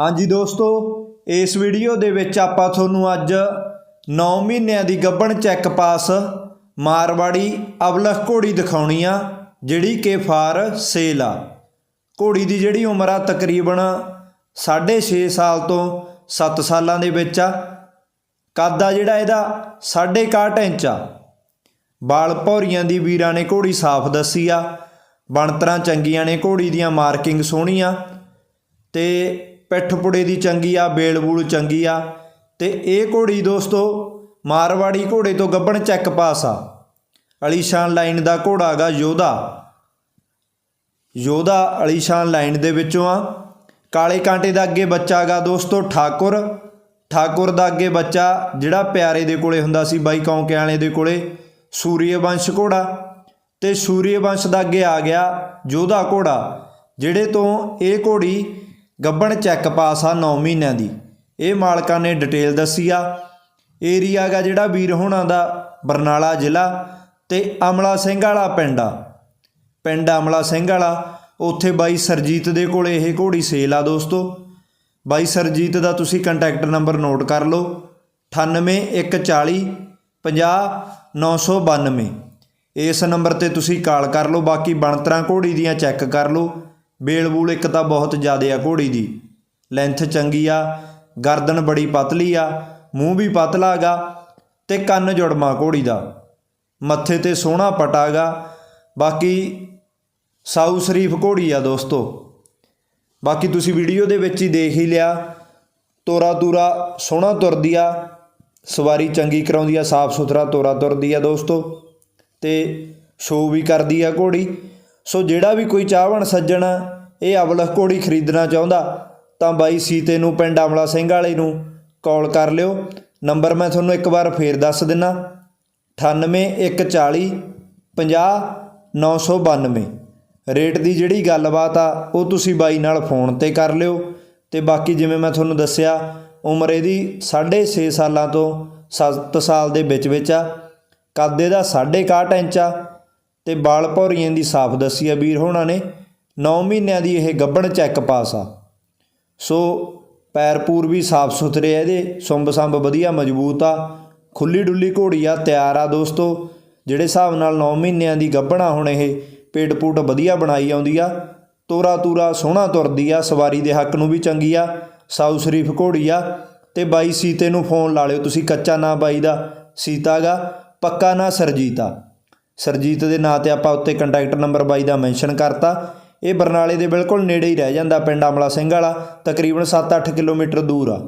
ਹਾਂਜੀ ਦੋਸਤੋ, ਇਸ ਵੀਡੀਓ ਦੇ ਵਿੱਚ ਆਪਾਂ ਤੁਹਾਨੂੰ ਅੱਜ 9 ਮਹੀਨਿਆਂ ਦੀ ਗੱਭਣ ਚੈੱਕ ਪਾਸ ਮਾਰਵਾੜੀ ਅਵਲਖ ਘੋੜੀ ਦਿਖਾਉਣੀ ਆ, ਜਿਹੜੀ ਕਿ ਫਾਰ ਸੇਲ ਆ। ਘੋੜੀ ਦੀ ਜਿਹੜੀ ਉਮਰ ਆ ਤਕਰੀਬਨ 6.5 ਸਾਲ ਤੋਂ 7 ਸਾਲਾਂ ਦੇ ਵਿੱਚ ਆ। ਕੱਦ ਆ ਜਿਹੜਾ ਇਹਦਾ 61 ਇੰਚ ਆ। ਬਾਲ ਭੌਰੀਆਂ ਦੀ ਵੀਰਾਂ ਨੇ ਘੋੜੀ ਸਾਫ਼ ਦੱਸੀ ਆ। ਬਣਤਰਾਂ ਚੰਗੀਆਂ ਨੇ ਘੋੜੀ ਦੀਆਂ ਮਾਰਕਿੰਗ ਸੋਹਣੀਆਂ। ਤੇ ਪਿੱਠ ਪੁੜੇ ਦੀ ਚੰਗੀ ਆ ਬੇਲ ਬੂਲ ਚੰਗੀ ਆ। ਤੇ ਇਹ ਘੋੜੀ ਦੋਸਤੋ ਮਾਰਵਾੜੀ ਘੋੜੇ ਤੋਂ ਗੱਬਣ ਚੈੱਕ ਪਾਸ ਆ। ਅਲੀਸ਼ਾਨ ਲਾਈਨ ਦਾ ਘੋੜਾ ਹੈਗਾ ਯੋਧਾ। ਯੋਧਾ ਅਲੀਸ਼ਾਨ ਲਾਈਨ ਦੇ ਵਿੱਚੋਂ ਆ। ਕਾਲੇ ਕਾਂਟੇ ਦਾ ਅੱਗੇ ਬੱਚਾ ਹੈਗਾ ਦੋਸਤੋ ਠਾਕੁਰ। ਠਾਕੁਰ ਦਾ ਅੱਗੇ ਬੱਚਾ ਜਿਹੜਾ ਪਿਆਰੇ ਦੇ ਕੋਲੇ ਹੁੰਦਾ ਸੀ ਬਾਈ ਕੌਂਕੇ ਵਾਲੇ ਦੇ ਕੋਲੇ ਸੂਰੀਏ ਘੋੜਾ। ਤੇ ਸੂਰੀਏ ਦਾ ਅੱਗੇ ਆ ਗਿਆ ਯੋਧਾ ਘੋੜਾ, ਜਿਹੜੇ ਤੋਂ ਇਹ ਘੋੜੀ ਗੱਬਣ ਚੈੱਕ ਪਾਸ ਆ 9 ਮਹੀਨਿਆਂ ਦੀ। ਇਹ ਮਾਲਕਾਂ ਨੇ ਡਿਟੇਲ ਦੱਸੀ ਆ। ਏਰੀਆ ਗਾ ਜਿਹੜਾ ਵੀਰ ਹੋਣਾ ਦਾ, ਬਰਨਾਲਾ ਜ਼ਿਲ੍ਹਾ ਤੇ ਅਮਲਾ ਸਿੰਘ ਵਾਲਾ ਪਿੰਡ ਆ। ਪਿੰਡ ਅਮਲਾ ਸਿੰਘ ਵਾਲਾ, ਉੱਥੇ ਬਾਈ ਸਰਜੀਤ ਦੇ ਕੋਲ ਇਹ ਘੋੜੀ ਸੇਲ ਆ ਦੋਸਤੋ। ਬਾਈ ਸਰਜੀਤ ਦਾ ਤੁਸੀਂ ਕੰਟੈਕਟ ਨੰਬਰ ਨੋਟ ਕਰ ਲਓ। 98140 50992 ਇਸ ਨੰਬਰ ਤੇ ਤੁਸੀਂ ਕਾਲ ਕਰ ਲਓ, ਬਾਕੀ ਬਣਤਰਾਂ ਘੋੜੀ ਦੀਆਂ ਚੈੱਕ ਕਰ ਲਓ। ਬੇਲ ਬੂਲ ਇੱਕ ਤਾਂ ਬਹੁਤ ਜ਼ਿਆਦਾ ਆ ਘੋੜੀ ਦੀ। ਲੈਂਥ ਚੰਗੀ ਆ, ਗਰਦਨ ਬੜੀ ਪਤਲੀ ਆ, ਮੂੰਹ ਵੀ ਪਤਲਾ ਹੈਗਾ ਤੇ ਕੰਨ ਜੁੜਮਾ ਘੋੜੀ ਦਾ। ਮੱਥੇ ਤੇ ਸੋਹਣਾ ਪਟਾਗਾ ਬਾਕੀ ਸਾਊ ਸ਼ਰੀਫ ਘੋੜੀ ਆ ਦੋਸਤੋ। ਬਾਕੀ ਤੁਸੀਂ ਵੀਡੀਓ ਦੇ ਵਿੱਚ ਹੀ ਦੇਖ ਹੀ ਲਿਆ। ਤੋਰਾ ਤੂਰਾ ਸੋਹਣਾ ਤੁਰਦੀ ਆ। ਸਵਾਰੀ ਚੰਗੀ ਕਰਾਉਂਦੀ ਆ, ਸਾਫ਼ ਸੁਥਰਾ ਤੋਰਾ ਤੁਰਦੀ ਆ ਦੋਸਤੋ। ਤੇ ਸ਼ੋਅ ਵੀ ਕਰਦੀ ਆ ਘੋੜੀ। ਸੋ ਜਿਹੜਾ ਵੀ ਕੋਈ ਚਾਹਵਣ ਸੱਜਣ ਇਹ ਅਵਲਖ ਘੋੜੀ ਖਰੀਦਣਾ ਚਾਹੁੰਦਾ, ਤਾਂ ਬਾਈ ਸੀਤੇ ਨੂੰ, ਪਿੰਡ ਅਮਲਾ ਸਿੰਘ ਵਾਲੇ ਨੂੰ ਕਾਲ ਕਰ ਲਿਓ। ਨੰਬਰ ਮੈਂ ਤੁਹਾਨੂੰ ਇੱਕ ਵਾਰ ਫੇਰ ਦੱਸ ਦਿੰਨਾ। 98140 50992 ਰੇਟ ਦੀ ਜਿਹੜੀ ਗੱਲਬਾਤ ਆ, ਉਹ ਤੁਸੀਂ ਬਾਈ ਨਾਲ ਫੋਨ ਤੇ ਕਰ ਲਿਓ। ਤੇ ਬਾਕੀ ਜਿਵੇਂ ਮੈਂ ਤੁਹਾਨੂੰ ਦੱਸਿਆ, ਉਮਰ ਇਹਦੀ 6.5 ਸਾਲਾਂ ਤੋਂ 7 ਸਾਲ ਦੇ ਵਿੱਚ ਵਿੱਚ ਆ। ਕੱਦ ਇਹਦਾ 61 ਇੰਚ ਆ। ਤੇ ਬਾਲ ਭੌਰੀਆਂ ਦੀ ਸਾਫ਼ ਦੱਸੀ ਆ ਵੀਰ ਹੋਣਾ ਨੇ 9 ਮਹੀਨਿਆਂ ਦੀ ਇਹ ਗੱਭਣ ਚੈੱਕ ਪਾਸ ਆ। ਸੋ ਪੈਰ ਪੂਰ ਵੀ ਸਾਫ਼ ਸੁਥਰੇ ਆ ਇਹਦੇ, ਸੁੰਬ ਸੰਬ ਵਧੀਆ ਮਜ਼ਬੂਤ ਆ, ਖੁੱਲੀ ਡੁੱਲੀ ਘੋੜੀ ਆ, ਤਿਆਰ ਆ ਦੋਸਤੋ, ਜਿਹੜੇ ਹਿਸਾਬ ਨਾਲ 9 ਮਹੀਨਿਆਂ ਦੀ ਗੱਭਣਾ ਹੁਣ ਇਹ, ਪੇਟ ਪੂਟ ਵਧੀਆ ਬਣਾਈ ਆਉਂਦੀ ਆ, ਤੋਰਾ ਤੂਰਾ ਸੋਹਣਾ ਤੁਰਦੀ ਆ, ਸਵਾਰੀ ਦੇ ਹੱਕ ਨੂੰ ਵੀ ਚੰਗੀ ਆ, ਸਾਊ ਸ਼ਰੀਫ ਘੋੜੀ ਆ, ਤੇ ਬਾਈ ਸੀਤੇ ਨੂੰ ਫੋਨ ਲਾ ਲਿਓ, ਤੁਸੀਂ ਕੱਚਾ ਨਾ ਬਾਈ ਦਾ ਸੀਤਾ ਗਾ, ਪੱਕਾ ਨਾ ਸਰਜੀਤਾ ਸਰਜੀਤ ਦੇ ਨਾਂ ਤੇ ਆਪਾਂ ਉੱਤੇ ਕੰਟੈਕਟ ਨੰਬਰ ਬਾਈ ਦਾ ਮੈਂਸ਼ਨ ਕਰਤਾ। ਇਹ ਬਰਨਾਲੇ ਦੇ ਬਿਲਕੁਲ ਨੇੜੇ ਹੀ ਰਹਿ ਜਾਂਦਾ ਪਿੰਡ ਅਮਲਾ ਸਿੰਘ ਵਾਲਾ, ਤਕਰੀਬਨ 7-8 ਕਿਲੋਮੀਟਰ ਦੂਰ ਆ।